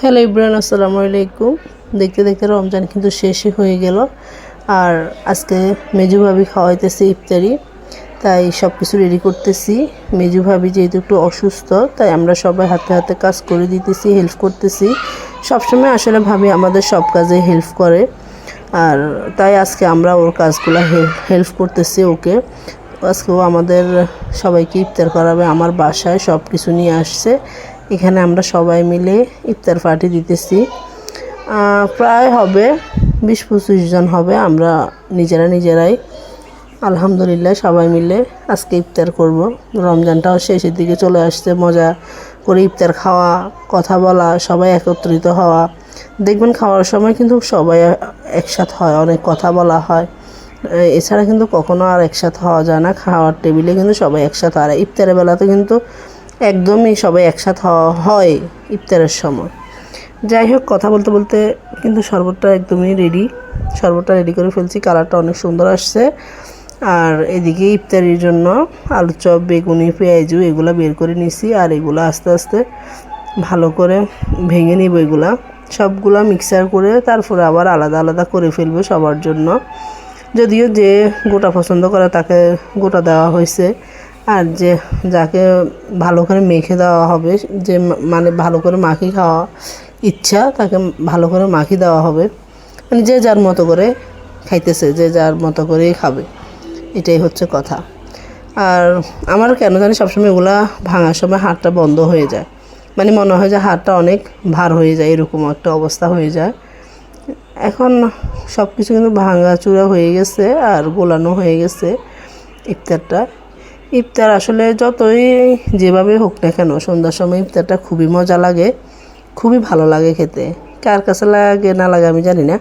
Hello Ibran, আসসালামু আলাইকুম। দেখতে দেখতে রমজান কিন্তু শেষই হয়ে গেল। আর আজকে মেজু ভাবি খাওয়াইতেছে ইফতারি, তাই সব কিছু রেডি করতেছি। মেজু ভাবি যেহেতু একটু অসুস্থ, তাই আমরা সবাই হাতে হাতে কাজ করে দিতেছি হেল্প করতেছি। সবসময় আসলে ভাবি আমাদের সব কাজে হেল্প করে। আর তাই আজকে আমরা ওর কাজগুলো হেল্প করতেছি ওকে। আজকে ও আমাদের সবাইকে ইফতার করাবে, আমার বাসায় সব কিছু নিয়ে আসছে। এখানে আমরা সবাই মিলে ইফতার পার্টি দিতেছি। প্রায় হবে বিশ পঁচিশ জন হবে, আমরা নিজেরা নিজেরাই। আলহামদুলিল্লাহ সবাই মিলে আজকে ইফতার করব। রমজানটাও শেষের দিকে চলে আসছে, মজা করে ইফতার খাওয়া, কথা বলা, সবাই একত্রিত হওয়া। দেখবেন খাওয়ার সময় কিন্তু সবাই একসাথে হয়, অনেক কথা বলা হয়। এছাড়া কিন্তু কখনো আর একসাথে হওয়া যায় না, খাওয়ার টেবিলে কিন্তু সবাই একসাথে আর ইফতারের বেলাতে কিন্তু একদমই সবাই একসাথে হয় ইফতারের সময়। যাই হোক, কথা বলতে বলতে কিন্তু শরবতটা একদমই রেডি শরবতটা রেডি করে ফেলছি কালারটা অনেক সুন্দর আসছে। আর এদিকে ইফতারির জন্য আলু চপ, বেগুনি, পেঁয়াজু এগুলো বের করে নিছি আর এগুলো আস্তে আস্তে ভালো করে ভেঙে নিব এগুলা। সবগুলো মিক্সার করে তারপরে আবার আলাদা আলাদা করে ফেলব সবার জন্য। যদিও যে গোটা পছন্দ করে তাকে গোটা দেওয়া হয়েছে। আর যে যাকে ভালো করে মেখে দেওয়া হবে, যে মানে ভালো করে মাখি খাওয়া ইচ্ছা, তাকে ভালো করে মাখি দেওয়া হবে। মানে যে যার মতো করে খাইতেছে, যে যার মতো করেই খাবে। এটাই হচ্ছে কথা। আর আমার কেন জানি সবসময় এগুলা ভাঙার সময় হাতটা বন্ধ হয়ে যায়। মানে মনে হয় যে হাতটা অনেক ভার হয়ে যায়, এরকম একটা অবস্থা হয়ে যায়। এখন সব কিছু কিন্তু ভাঙা চূড়া হয়ে গেছে আর গোলানো হয়ে গেছে ইফতারটা। ইফতার আসলে যতই যেভাবে হোক না কেন, সন্ধ্যার সময় ইফতারটা খুবই মজা লাগে, খুবই ভালো লাগে খেতে। কার কাছে লাগে না লাগে আমি জানি না।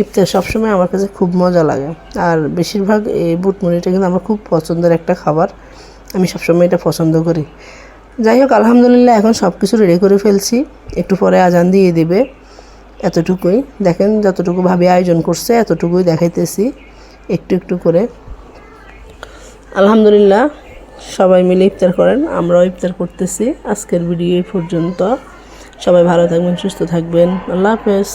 ইফতার সবসময় আমার কাছে খুব মজা লাগে। আর বেশিরভাগ এই বুটমুড়িটা কিন্তু আমার খুব পছন্দের একটা খাবার। আমি সবসময় এটা পছন্দ করি। যাই হোক, আলহামদুলিল্লাহ এখন সব কিছু রেডি করে ফেলছি। একটু পরে আজান দিয়ে দেবে এতটুকুই। দেখেন যতটুকু ভাবে আয়োজন করছে, এতটুকুই দেখাইতেছি একটু একটু করে। আলহামদুলিল্লাহ সবাই মিলে ইফতার করেন, আমরাও ইফতার করতেছি। আজকের ভিডিও এই পর্যন্ত। সবাই ভালো থাকবেন, সুস্থ থাকবেন। আল্লাহ হাফেজ।